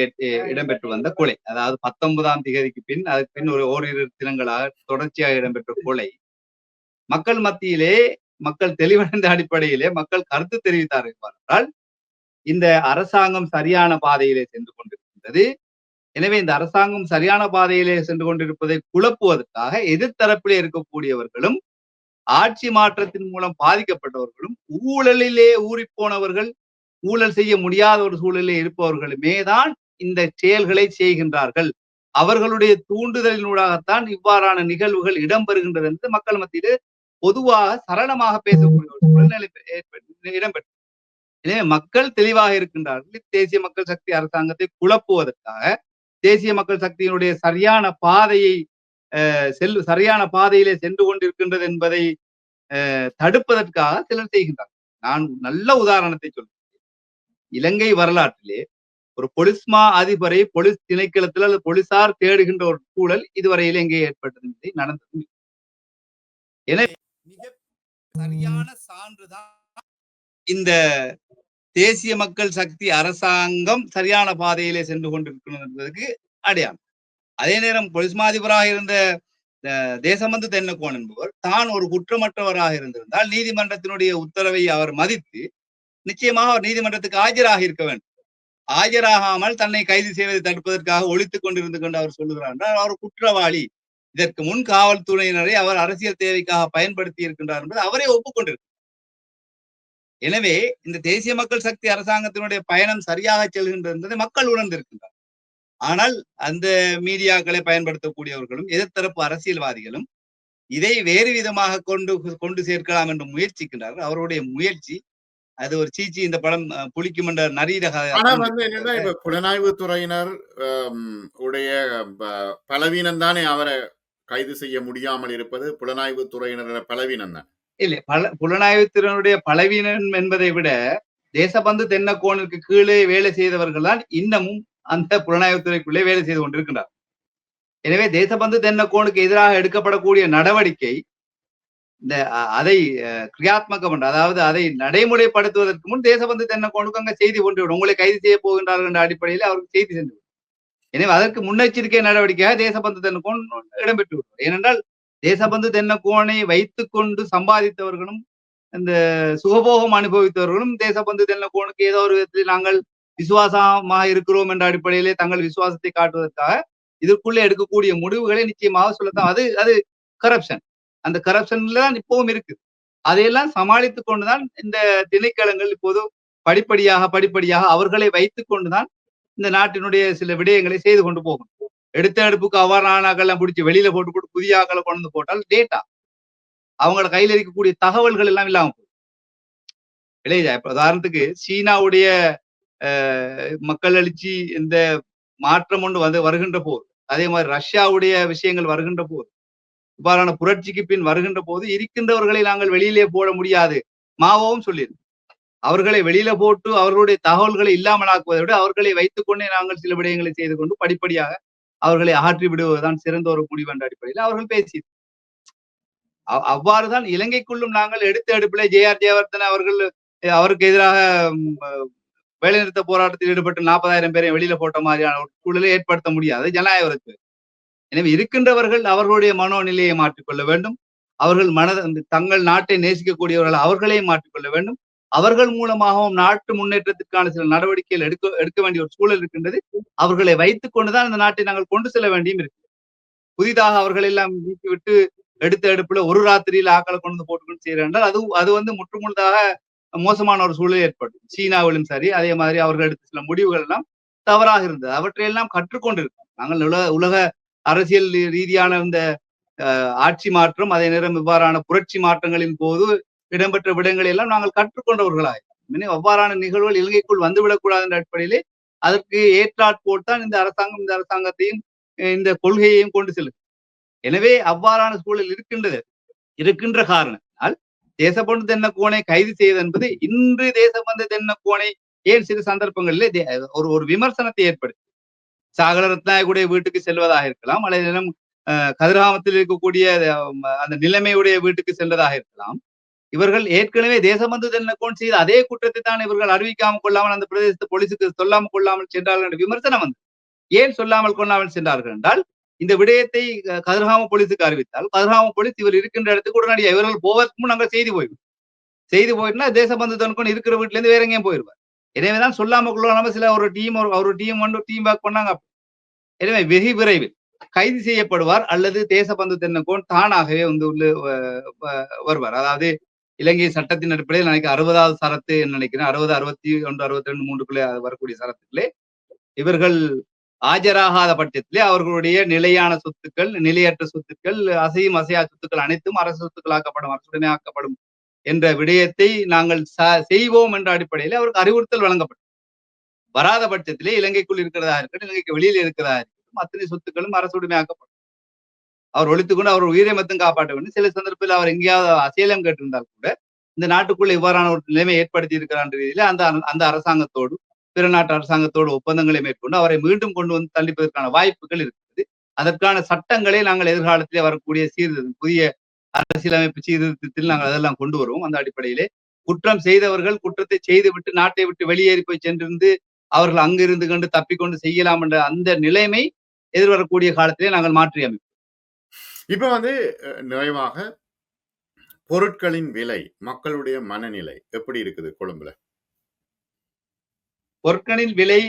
இடம்பெற்று வந்த கொலை. அதாவது பத்தொன்பதாம் திகதிக்கு பின் அதுக்கு பின் ஒரு ஓரிரு தினங்களாக தொடர்ச்சியாக இடம்பெற்ற கொலை. மக்கள் மத்தியிலே மக்கள் தெளிவடைந்த அடிப்படையிலே மக்கள் கருத்து தெரிவித்தார்கள் என்றால் இந்த அரசாங்கம் சரியான பாதையிலே சென்று கொண்டிருக்கின்றது. எனவே இந்த அரசாங்கம் சரியான பாதையிலே சென்று கொண்டிருப்பதை குழப்புவதற்காக எதிர்த்தரப்பிலே இருக்கக்கூடியவர்களும் ஆட்சி மாற்றத்தின் மூலம் பாதிக்கப்பட்டவர்களும் ஊழலிலே ஊறிப்போனவர்கள் ஊழல் செய்ய முடியாத ஒரு சூழலில் இருப்பவர்களுமே தான் இந்த செயல்களை செய்கின்றார்கள். அவர்களுடைய தூண்டுதலினூடாகத்தான் இவ்வாறான நிகழ்வுகள் இடம்பெறுகின்றது என்று மக்கள் மத்தியில் பொதுவாக சரளமாக பேசக்கூடிய ஒரு சூழ்நிலை ஏற்பட்டு இடம்பெற்று எனவே மக்கள் தெளிவாக இருக்கின்றார்கள். தேசிய மக்கள் சக்தி அரசாங்கத்தை குழப்புவதற்காக தேசிய மக்கள் சக்தியினுடைய சரியான பாதையை அஹ், செல் சரியான பாதையிலே சென்று கொண்டிருக்கின்றது என்பதை அஹ், தடுப்பதற்காக சிலர் செய்கின்றார்கள். நான் நல்ல உதாரணத்தை சொல்றேன். இலங்கை வரலாற்றிலே ஒரு பொலிஸ்மா அதிபரை பொலிஸ் திணைக்களத்தில் அல்லது போலீசார் தேடுகின்ற ஒரு சூழல் இதுவரையில் இலங்கை ஏற்பட்டது நடந்தது எனவே மிக சரியான சான்றுதான் இந்த தேசிய மக்கள் சக்தி அரசாங்கம் சரியான பாதையிலே சென்று கொண்டிருக்கிறது என்பதற்கு அடையாளம். அதே நேரம் பொலிஸ்மா அதிபராக இருந்த அஹ், தென்னக்கோன் என்பவர் தான் ஒரு குற்றமற்றவராக இருந்திருந்தால் நீதிமன்றத்தினுடைய உத்தரவை அவர் மதித்து நிச்சயமாக அவர் நீதிமன்றத்துக்கு ஆஜராக இருக்க வேண்டும். ஆஜராகாமல் தன்னை கைது செய்வதை தடுப்பதற்காக ஒழித்துக் கொண்டிருந்து கொண்டு அவர் சொல்லுகிறார் என்றால் அவர் குற்றவாளி. இதற்கு முன் காவல்துறையினரை அவர் அரசியல் தேவைக்காக பயன்படுத்தி இருக்கின்றார் என்பது அவரே ஒப்புக்கொண்டிருக்கிறார். எனவே இந்த தேசிய மக்கள் சக்தி அரசாங்கத்தினுடைய பயணம் சரியாக செல்கின்றது என்பதை மக்கள் உணர்ந்திருக்கின்றார். ஆனால் அந்த மீடியாக்களை பயன்படுத்தக்கூடியவர்களும் எதிர்த்தரப்பு அரசியல்வாதிகளும் இதை வேறு விதமாக கொண்டு கொண்டு சேர்க்கலாம் என்று முயற்சிக்கின்றார்கள். அவருடைய முயற்சி அது ஒரு சீச்சி இந்த படம் அஹ், புலிக்கும் என்ற நரீரக ஆனா வந்து என்னன்னா இப்ப புலனாய்வு துறையினர் உடைய பலவீனம் தானே அவரை கைது செய்ய முடியாமல் இருப்பது? புலனாய்வு துறையினரோட பலவீனம் தான். இல்லை பல புலனாய்வுத்திறனுடைய பலவீனம் என்பதை விட தேசபந்து தென்னக்கோனுக்கு கீழே வேலை செய்தவர்கள் தான் இன்னமும் அந்த புலனாய்வுத்துறைக்குள்ளே வேலை செய்து கொண்டிருக்கின்றார். எனவே தேசபந்து தென்னக்கோனுக்கு எதிராக எடுக்கப்படக்கூடிய நடவடிக்கை இந்த அதை கிரியாத்மகம் அதாவது அதை நடைமுறைப்படுத்துவதற்கு முன் தேசபந்து தென்ன அங்க செய்தி கொண்டுவிடும் உங்களை கைது செய்ய போகின்றார்கள் என்ற அடிப்படையில் அவருக்கு செய்தி சென்று எனவே அதற்கு முன்னெச்சரிக்கை நடவடிக்கையாக தேசபந்து தென்னக்கோன் இடம்பெற்று விடுவார் ஏனென்றால் தேசபந்து தென்னக்கோனை வைத்துக் கொண்டு சம்பாதித்தவர்களும் இந்த சுகபோகம் அனுபவித்தவர்களும் தேசபந்து தென்னக்கோனுக்கு ஏதோ ஒரு விதத்தில் நாங்கள் விசுவாசமாக இருக்கிறோம் என்ற அடிப்படையிலே தங்கள் விசுவாசத்தை காட்டுவதற்காக இதற்குள்ளே எடுக்கக்கூடிய முடிவுகளை நிச்சயமாக சொல்லத்தான் அது அது கரப்ஷன் அந்த கரப்ஷன்ல தான் இப்பவும் இருக்கு. அதையெல்லாம் சமாளித்துக் கொண்டுதான் இந்த திணைக்களங்கள் இப்போது படிப்படியாக படிப்படியாக அவர்களை வைத்து கொண்டுதான் இந்த நாட்டினுடைய சில விடயங்களை செய்து கொண்டு போகும். எடுத்த எடுப்புக்கு அவ்வாறான ஆக்கெல்லாம் பிடிச்சி வெளியில போட்டு போட்டு புதிய ஆக்களை கொண்டு வந்து போட்டால் டேட்டா அவங்கள கையில இருக்கக்கூடிய தகவல்கள் எல்லாம் இல்லாம போகும். விளையுதா? இப்ப உதாரணத்துக்கு சீனாவுடைய மக்கள் அழிச்சி இந்த மாற்றம் ஒன்று வந்து வருகின்ற போது அதே மாதிரி ரஷ்யாவுடைய விஷயங்கள் வருகின்ற போது இவ்வாறான புரட்சிக்கு பின் வருகின்ற போது இருக்கின்றவர்களை நாங்கள் வெளியிலே போட முடியாது. மாவோவும் சொல்லி அவர்களை வெளியில போட்டு அவர்களுடைய தகவல்களை இல்லாமலாக்குவதை விட அவர்களை வைத்துக்கொண்டே நாங்கள் சில விடயங்களை செய்து கொண்டு படிப்படியாக அவர்களை அகற்றி விடுவதுதான் சிறந்த ஒரு முடிவு என்ற அடிப்படையில் அவர்கள் பேசி அவ்- அவ்வாறுதான் இலங்கைக்குள்ளும் நாங்கள் எடுத்த எடுப்பில் ஜே ஆர் ஜெயவர்தன் அவர்கள் அவருக்கு எதிராக வேலைநிறுத்த போராட்டத்தில் ஈடுபட்டு நாற்பதாயிரம் பேரை வெளியில போட்ட மாதிரியான ஒரு சூழலை ஏற்படுத்த முடியாது ஜனநாயகத்துக்கு. எனவே இருக்கின்றவர்கள் அவர்களுடைய மனோநிலையை மாற்றிக்கொள்ள வேண்டும். அவர்கள் மனத தங்கள் நாட்டை நேசிக்கக்கூடியவர்கள் அவர்களே மாற்றிக்கொள்ள வேண்டும். அவர்கள் மூலமாகவும் நாட்டு முன்னேற்றத்திற்கான சில நடவடிக்கைகள் எடுக்க எடுக்க வேண்டிய ஒரு சூழல் இருக்கின்றது. அவர்களை வைத்துக் கொண்டுதான் இந்த நாட்டை நாங்கள் கொண்டு செல்ல வேண்டியும் இருக்கு புதிதாக அவர்கள் எல்லாம் நீக்கிவிட்டு எடுத்த எடுப்புல ஒரு ராத்திரியில் ஆக்களை கொண்டு வந்து போட்டுக்கொண்டு செய்யறாங்க என்றால் அது அது வந்து முற்றுமுழுதாக மோசமான ஒரு சூழல் ஏற்படும். சீனாவிலும் சரி அதே மாதிரி அவர்கள் எடுத்த சில முடிவுகள் எல்லாம் தவறாக இருந்தது. அவற்றையெல்லாம் கற்றுக்கொண்டிருக்கோம் நாங்கள் உலக உலக அரசியல் ரீதியான இந்த அஹ், ஆட்சி மாற்றம் அதே நேரம் இவ்வாறான புரட்சி மாற்றங்களின் போது இடம்பெற்ற விடங்களை எல்லாம் நாங்கள் கற்றுக்கொண்டவர்களாய். இனி அவ்வாறான நிகழ்வுகள் இலங்கைக்குள் வந்துவிடக்கூடாது என்ற அடிப்படையிலே அதற்கு ஏற்றாற்போல் தான் இந்த அரசாங்கம் இந்த அரசாங்கத்தையும் இந்த கொள்கையையும் கொண்டு செல்லும் எனவே அவ்வாறான சூழல் இருக்கின்றது. இருக்கின்ற காரணத்தினால் தேசபந்து தென்னக்கோனை கைது செய்வது என்பது இன்று தேசபந்து தென்னக்கோனை ஏன் சில சந்தர்ப்பங்களிலே ஒரு ஒரு விமர்சனத்தை ஏற்படுத்தி சாகர ரத்னாயகுடைய வீட்டுக்கு செல்வதாக இருக்கலாம் அல்லது அஹ், கதிர்காமத்தில் இருக்கக்கூடிய அந்த நிலைமையுடைய வீட்டுக்கு செல்வதாக இருக்கலாம். இவர்கள் ஏற்கனவே தேசபந்து தென்னக்கோன் செய்த அதே குற்றத்தை தான் இவர்கள் அறிவிக்காமல் கொள்ளாமல் அந்த பிரதேசத்து போலீசுக்கு சொல்லாமல் கொள்ளாமல் சென்றார்கள் என்ற விமர்சனம் வந்து ஏன் சொல்லாமல் கொள்ளாமல் சென்றார்கள் என்றால் இந்த விடயத்தை கதிர்காம போலீஸுக்கு அறிவித்தால் கதிர்காம போலீஸ் இவர் இருக்கின்ற இடத்துக்கு உடனடியாக இவர்கள் போவதற்கும் நாங்கள் செய்தி போயிடும் செய்தி போயிட்டுனா தேசபந்து தனக்கோன் இருக்கிற வீட்டுல இருந்து வேற எங்கேயும் போயிருவார். எனவே தான் சொல்லாம கொள்ளாம சில ஒரு டீம் ஒரு ஒரு டீம் வந்து டீம் பேக் பண்ணாங்க எனவே வெகு விரைவில் கைது செய்யப்படுவார் அல்லது தேசபந்து தென்னக்கோன் தானாகவே வந்து உள்ள வருவார். அதாவது இலங்கை சட்டத்தின் அடிப்படையில் நினைக்க அறுபதாவது சரத்து என்று நினைக்கிறேன். அறுபது அறுபத்தி ஒன்று அறுபத்தி ரெண்டு மூன்றுக்குள்ளே வரக்கூடிய சரத்துக்களே இவர்கள் ஆஜராகாத பட்சத்திலே அவர்களுடைய நிலையான சொத்துக்கள் நிலையற்ற சொத்துக்கள் அசையும் அசையா சொத்துக்கள் அனைத்தும் அரசு சொத்துக்களாக்கப்படும் அரசுடனே ஆக்கப்படும் என்ற விடயத்தை நாங்கள் செய்வோம் என்ற அடிப்படையில் அவருக்கு அறிவுறுத்தல் வழங்கப்பட்டது. வராத பட்சத்திலே இலங்கைக்குள் இருக்கிறதா இருக்கட்டும் இலங்கைக்கு வெளியில் இருக்கிறதா இருக்கட்டும் அத்தனை சொத்துக்களும் அரசுடைமையாக்கப்படும் அவர் ஒழித்துக்கொண்டு அவர் உயிரை மட்டும் காப்பாற்ற வேண்டும். சில சந்தர்ப்பத்தில் அவர் எங்கேயாவது அசேலம் கேட்டிருந்தால் கூட இந்த நாட்டுக்குள்ள இவ்வாறான ஒரு நிலைமை ஏற்படுத்தி இருக்கிறான் ரீதியில அந்த அந்த அரசாங்கத்தோடு பிற நாட்டு அரசாங்கத்தோடு ஒப்பந்தங்களை மேற்கொண்டு அவரை மீண்டும் கொண்டு வந்து தள்ளிப்பதற்கான வாய்ப்புகள் இருக்கிறது. அதற்கான சட்டங்களை நாங்கள் எதிர்காலத்திலே வரக்கூடிய சீர்திருத்தம் புதிய அரசியலமைப்பு சீர்திருத்தத்தில் நாங்கள் அதெல்லாம் கொண்டு வருவோம். அந்த அடிப்படையிலே குற்றம் செய்தவர்கள் குற்றத்தை செய்துவிட்டு நாட்டை விட்டு வெளியேறி போய் சென்றிருந்து அவர்கள் அங்கிருந்து கொண்டு தப்பிக்கொண்டு செய்யலாம் என்ற அந்த நிலைமை எதிர்வரக்கூடிய காலத்திலே நாங்கள் மாற்றி அமைப்போம். இப்ப வந்து நிறைவாக பொருட்களின் விலை மக்களுடைய மனநிலை எப்படி இருக்குது கொழும்புல? பொருட்களின் விலை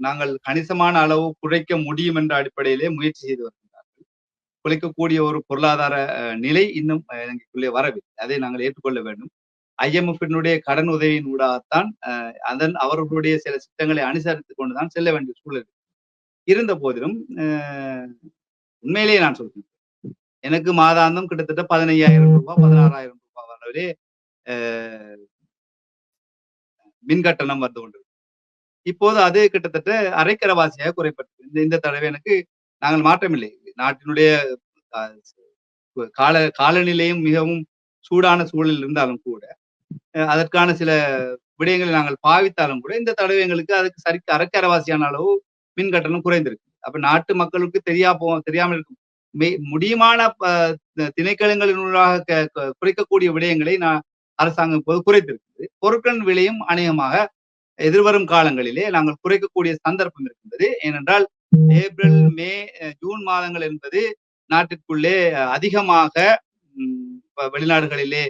நாங்கள் கணிசமான அளவு குறைக்க முடியும் என்ற அடிப்படையிலே முயற்சி செய்து வருகின்றார்கள் குறைக்கக்கூடிய ஒரு பொருளாதார நிலை இன்னும் எங்களுக்குள்ளே வரவில்லை. அதை நாங்கள் ஏற்றுக்கொள்ள வேண்டும். ஐஎம்எஃபினுடைய கடன் உதவியின் ஊடாகத்தான் அஹ், அதன் அவர்களுடைய சில திட்டங்களை அனுசரித்துக் கொண்டுதான் செல்ல வேண்டிய சூழல் இருந்த போதிலும் உண்மையிலேயே நான் சொல்கிறேன் எனக்கு மாதாந்தம் கிட்டத்தட்ட பதினையாயிரம் ரூபாய் பதினாறாயிரம் ரூபாய் அளவிலே அஹ், மின் கட்டணம் வந்து கொண்டு இப்போது அது கிட்டத்தட்ட அரைக்கரவாசியாக குறைப்பட்டது இந்த இந்த தடவை எனக்கு நாங்கள் மாற்றமில்லை. நாட்டினுடைய கால காலநிலையும் மிகவும் சூடான சூழலில் இருந்தாலும் கூட அதற்கான சில விடயங்களை நாங்கள் பாவித்தாலும் கூட இந்த தடவை எங்களுக்கு அதுக்கு சரி அரைக்கரவாசியான அளவு மின் கட்டணம் குறைந்திருக்கு அப்ப நாட்டு மக்களுக்கு தெரியா போ தெரியாமல் இருக்கும். முடியுமான அஹ், திணைக்களங்களினூடாக குறைக்கக்கூடிய விடயங்களை நான் அரசாங்கம் இப்போது குறைத்திருக்கிறது பொருட்களின் விலையும் அநேகமாக எதிர்வரும் காலங்களிலே நாங்கள் குறைக்கக்கூடிய சந்தர்ப்பம் இருக்கின்றது. ஏனென்றால் ஏப்ரல் மே. ஜூன் மாதங்கள் என்பது நாட்டிற்குள்ளே அதிகமாக வெளிநாடுகளிலே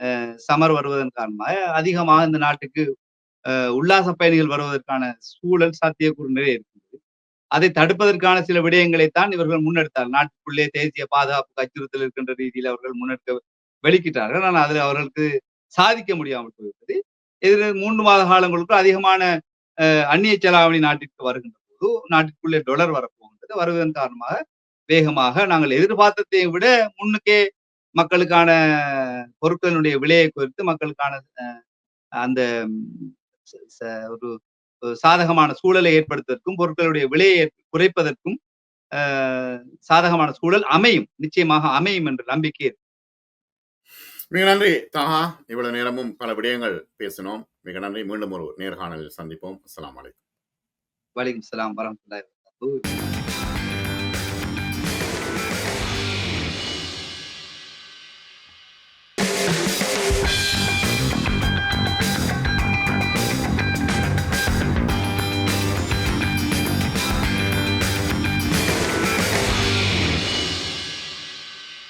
அஹ், சமர் வருவதன் காரணமாக அதிகமாக இந்த நாட்டுக்கு அஹ், உல்லாச பயணிகள் வருவதற்கான சூழல் சாத்தியக்கூறு நிறைய இருக்கின்றது. அதை தடுப்பதற்கான சில விடயங்களைத்தான் இவர்கள் முன்னெடுத்தார் நாட்டுக்குள்ளே தேசிய பாதுகாப்பு அச்சுறுத்தல் இருக்கின்ற ரீதியில் அவர்கள் முன்னெடுக்க வெளிக்கிட்டார்கள். ஆனால் அதில் அவர்களுக்கு சாதிக்க முடியாமல் போய்விட்டது. எதிர் மூன்று மாத காலங்களுக்கு அதிகமான அந்நிய செலாவணி நாட்டிற்கு வருகின்ற போது நாட்டிற்குள்ளே டொலர் வரப்போகின்றது. வருவதன் காரணமாக வேகமாக நாங்கள் எதிர்பார்த்ததை விட முன்னுக்கே மக்களுக்கான பொருட்களினுடைய விலையை குறித்து மக்களுக்கான அஹ், அந்த ஒரு சாதகமான சூழலை ஏற்படுத்துவதற்கும் பொருட்களுடைய விலையை குறைப்பதற்கும் சாதகமான சூழல் அமையும். நிச்சயமாக அமையும் என்ற நம்பிக்கை இருக்கு. மிக நன்றி. தாஹா இவ்வளவு நேரமும் பல விடயங்கள் பேசினோம். மிக நன்றி. மீண்டும் ஒரு நேர்காணலில் சந்திப்போம். அஸ்ஸலாமு அலைக்கும். வலைக்கம் சலாம் வரமத்துல்லாஹி